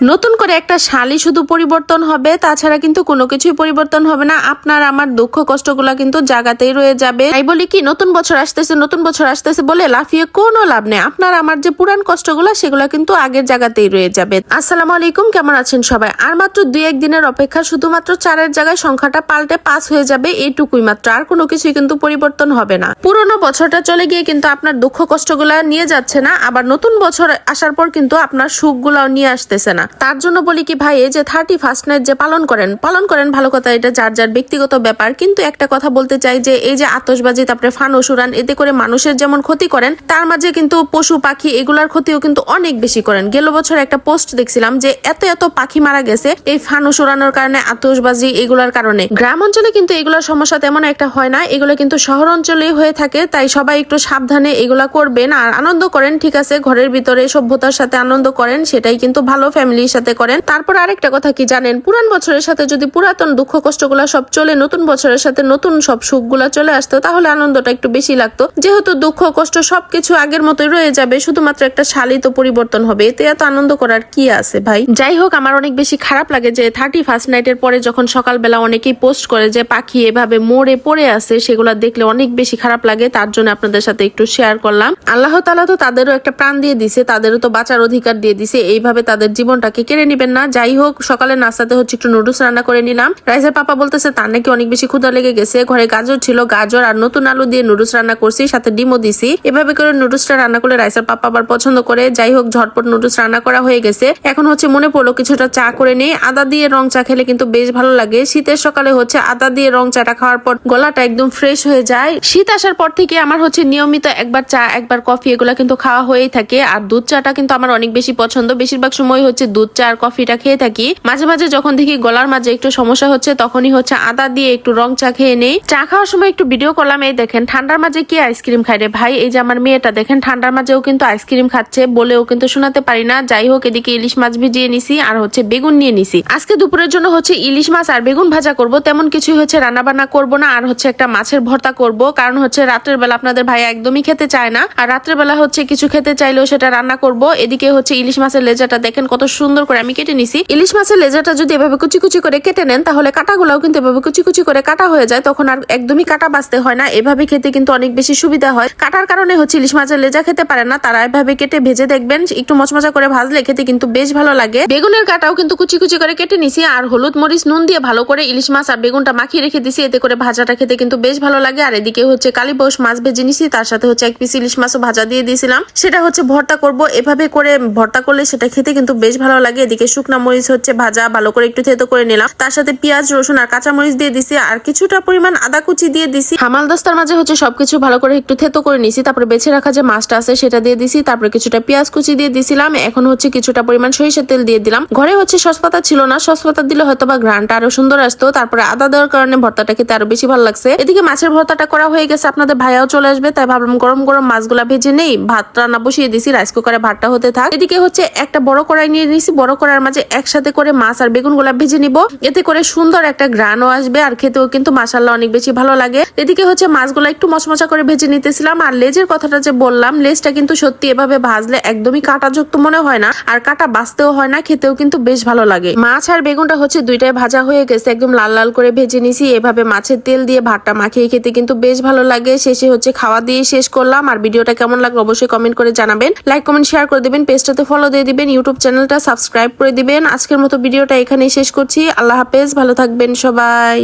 নতুন করে একটা শালি শুধু পরিবর্তন হবে, তাছাড়া কিন্তু কোনো কিছুই পরিবর্তন হবে না। আপনার আমার দুঃখ কষ্টগুলা কিন্তু জায়গাতেই রয়ে যাবে। তাই বলি কি, নতুন বছর আসতেছে, নতুন বছর আসতেছে বলে লাফিয়ে কোনো লাভ নেই। আপনার আমার যে পুরান কষ্টগুলা, সেগুলা কিন্তু আগের জায়গাতেই রয়ে যাবে। আসসালামু আলাইকুম, কেমন আছেন সবাই? আর মাত্র দুই একদিনের অপেক্ষা শুধুমাত্র চারের জায়গায় সংখ্যাটা পাল্টে পাঁচ হয়ে যাবে, এইটুকুই মাত্র। আর কোনো কিছুই কিন্তু পরিবর্তন হবে না। পুরোনো বছরটা চলে গিয়ে কিন্তু আপনার দুঃখ কষ্টগুলা নিয়ে যাচ্ছে না, আবার নতুন বছর আসার পর কিন্তু আপনার সুখগুলাও নিয়ে আসতেছে না। তার জন্য বলি কি ভাই যে থার্টি ফার্স্ট নাইট যে পালন করেন পালন করেন ভালো কথা, এটা যার যার ব্যক্তিগত ব্যাপার। কিন্তু একটা কথা বলতে চাই যে, এই যে আতসবাজি তারপরে ফানুস উড়ান এতে করে মানুষের যেমন ক্ষতি করেন, তার মাঝে কিন্তু পশু, পাখি এগুলার ক্ষতিও কিন্তু অনেক বেশি করেন। গেল বছর একটা পোস্ট দেখছিলাম যে, এত এত পাখি মারা গেছে এই ফানুস উড়ানোর কারণে আতসবাজি এগুলার কারণে। গ্রাম অঞ্চলে কিন্তু এগুলোর সমস্যা তেমন একটা হয় না, এগুলো কিন্তু শহর অঞ্চলেই হয়ে থাকে, তাই সবাই একটু সাবধানে এগুলা করবেন আর আনন্দ করেন, ঠিক আছে? ঘরের ভিতরে সভ্যতার সাথে আনন্দ করেন, সেটাই কিন্তু ভালো ফ্যামিলির সাথে করেন। তারপর আরেকটা কথা কি জানেন? পুরান বছরের সাথে যদি পুরাতন দুঃখ কষ্টগুলা সব চলে, নতুন বছরের সাথে নতুন সব সুখগুলা চলে আসতো, তাহলে আনন্দটা একটু বেশি লাগতো। যেহেতু দুঃখ, কষ্ট সবকিছু আগের মতোই রয়ে যাবে, শুধুমাত্র একটা শালিত পরিবর্তন হবে। এতে এত আনন্দ করার কি আছে ভাই? যাই হোক, আমার অনেক বেশি খারাপ লাগে যে থার্টি ফার্স্ট নাইটের পরে যখন সকালবেলা অনেকেই পোস্ট করে যে পাখি এভাবে মরে পড়ে আছে, সেগুলো দেখলে অনেক বেশি খারাপ লাগে। তার জন্য আপনাদের সাথে একটু শেয়ার করলাম। আল্লাহ তালা তো তাদেরও একটা প্রাণ দিয়ে দিছে, তাদেরও তো বাঁচার অধিকার দিয়ে দিছে। এইভাবে তাদের জীবনটাকে কেড়ে নিবেন না। যাই হোক সকালে নাস্তাতে হচ্ছে একটু নুডলস রান্না করে নিলাম। রাইসের পাপা বলতেছে, তার নাকি অনেক বেশি ক্ষুধা লেগে গেছে। ঘরে গাজর ছিল, গাজর আর নতুন আলু দিয়ে নুডলস রান্না করছি, সাথে ডিমও দিছি। এভাবে করে নুডলসটা রান্না করলে রাইসের পাপা আবার পছন্দ করে। যাই হোক, ঝটপট নুডলস রান্না করা হয়ে গেছে। এখন হচ্ছে মনে পড়ল কিছুটা চা করে নেই। আদা দিয়ে রং চা খেলে কিন্তু বেশ ভালো লাগে। শীতের সকালে হচ্ছে আদা দিয়ে রং চাটা খাওয়ার পর গলাটা একদম ফ্রেশ হয়ে যায়। শীত আসার পর থেকে আমার হচ্ছে নিয়মিত একবার চা, একবার কফি, এগুলা কিন্তু খাওয়া হয়েই থাকে। আর দুধ চাটা কিন্তু আমার অনেক বেশি পছন্দ। বেশিরভাগ সময় হচ্ছে দুধ, চা আর কফিটা খেয়ে থাকি। মাঝে মাঝে যখন দেখি গলার মাঝে একটু সমস্যা হচ্ছে, তখনই হচ্ছে আদা দিয়ে একটু রং চা খেয়ে নেই। চা খাওয়ার সময় একটু ভিডিও করলাম, এই দেখেন, ঠান্ডার মাঝে কি আইসক্রিম খাই রে ভাই? এই যে আমার মেয়েটা, দেখেন, ঠান্ডার মাঝেও কিন্তু আইসক্রিম খাচ্ছে বলেও কিন্তু শোনাতে পারি না। যাই হোক, এদিকে ইলিশ মাছ ভিজিয়ে নিছি আর হচ্ছে বেগুন নিয়ে নিছি। আজকে দুপুরের জন্য হচ্ছে ইলিশ মাছ আর বেগুন ভাজা করব। তেমন কিছুই হচ্ছে রান্না বান্না করব না, আর হচ্ছে একটা মাছের ভর্তা করব। কারণ হচ্ছে রাতের বেলা আপনাদের ভাই একদমই খেতে চায় না। আর রাত্রের বেলা হচ্ছে কিছু খেতে চাইলেও সেটা রান্না করব। এদিকে হচ্ছে ইলিশ মাছের লেজাটা দেখেন কত সুন্দর করে আমি কেটে নিছি। ইলিশ মাছের লেজাটা যদি এভাবে কুচি কুচি করে কেটে নেন, তাহলে কাটাগুলাও কিন্তু এভাবে কুচি কুচি করে কাটা হয়ে যায়, তখন আর একদমই কাটা বাঁচতে হয় না। এভাবে খেতে কিন্তু অনেক বেশি সুবিধা হয়। কাটার কারণে হচ্ছে ইলিশ মাছের লেজা খেতে পারে না, তারা এভাবে কেটে ভেজে দেখবেন, একটু মচমচা করে ভাজলে খেতে কিন্তু বেশ ভালো লাগে। বেগুনের কাটাও কিন্তু কুচি কুচি করে কেটে নিছি, আর হলুদ মরিচ, নুন দিয়ে ভালো করে ইলিশ মাছ আর বেগুনটা মাখিয়ে রেখে দিছি, এতে করে ভাজাটা খেতে কিন্তু বেশ ভালো লাগে। আর এদিকে হচ্ছে কালীপৌষ মাছ ভেজে নিছি, তার সাথে হচ্ছে এক পিস ইলিশ মাছও ভাজা দিয়ে দিয়েছিলাম। সেটা হচ্ছে ভর্তা করব। এভাবে করে ভর্তা করলে সেটা খেতে কিন্তু বেশ ভালো লাগে। এদিকে শুকনা মরিচ হচ্ছে ভাজা, ভালো করে একটু থেতো করে নিলাম। তার সাথে পেঁয়াজ, রসুন আর কাঁচা মরিচ দিয়ে দিছি, আর কিছুটা পরিমাণ আদা কুচি দিয়ে দিছি। হামাল দস্তার মাঝে হচ্ছে সবকিছু ভালো করে একটু থেতো করে নিছি, তারপরে বেছে রাখা যে মাছটা আছে সেটা দিয়ে দিছি, তারপরে কিছুটা পেঁয়াজ কুচি দিয়ে দিছিলাম, এখন হচ্ছে কিছুটা পরিমাণ সরিষার তেল দিয়ে দিলাম। ঘরে হচ্ছে সসপাতা ছিল না, সসপাতা দিলে হয়তো বা ঘ্রানটা আরও সুন্দর আসতো, তারপরে আদা দেওয়ার কারণে ভর্তাটা খেতে আরও বেশি ভালো লাগছে। এদিকে মাছের ভর্তাটা করা হয়ে গেছে, আপনাদের ভাইয়াও চলে আসবে, তাই ভাবলাম গরম গরম মাছগুলা ভেজে নেই, ভাত রান্না বসিয়ে দিছি, রাইস কুকারে ভাতটা হতে থাক। এদিকে হচ্ছে একটা বড় কড়াই নিয়ে নিছি বড় কড়াইয়ের মাঝে একসাথে করে মাছ আর বেগুনগুলা ভেজে নিব। এতে করে সুন্দর একটা গ্রানও আসবে আর খেতেও কিন্তু মাসাল্লাহ অনেক বেশি ভালো লাগে। এদিকে হচ্ছে মাছগুলো একটু মচমচা করে ভেজে নিতেছিলাম আর লেজের কথাটা যে বললাম, লেজটা কিন্তু সত্যি এভাবে ভাজলে একদমই কাঁটাযুক্ত মনে হয় না আর কাটা বাঁচতেও হয় না, খেতেও কিন্তু বেশ ভালো লাগে। মাছ আর বেগুনটা হচ্ছে দুইটাই ভাজা হয়ে গেছে, একদম লাল লাল করে ভেজে নিছি। এভাবে মাছের তেল দিয়ে ভাতটা মাখিয়ে খেতে কিন্তু বেশ ভালো লাগে। শেষে হচ্ছে খাওয়া দিয়ে শেষ করলাম। আর ভিডিওটা কেমন লাগল অবশ্যই কমেন্ট করে জানাবেন। লাইক, কমেন্ট, শেয়ার করে দিবেন। পেজটাতে ফলো দিয়ে দিবেন। ইউটিউব চ্যানেলটা সাবস্ক্রাইব করে দিবেন। আজকের মতো ভিডিওটা এখানেই শেষ করছি। আল্লাহ হাফেজ ভালো থাকবেন সবাই।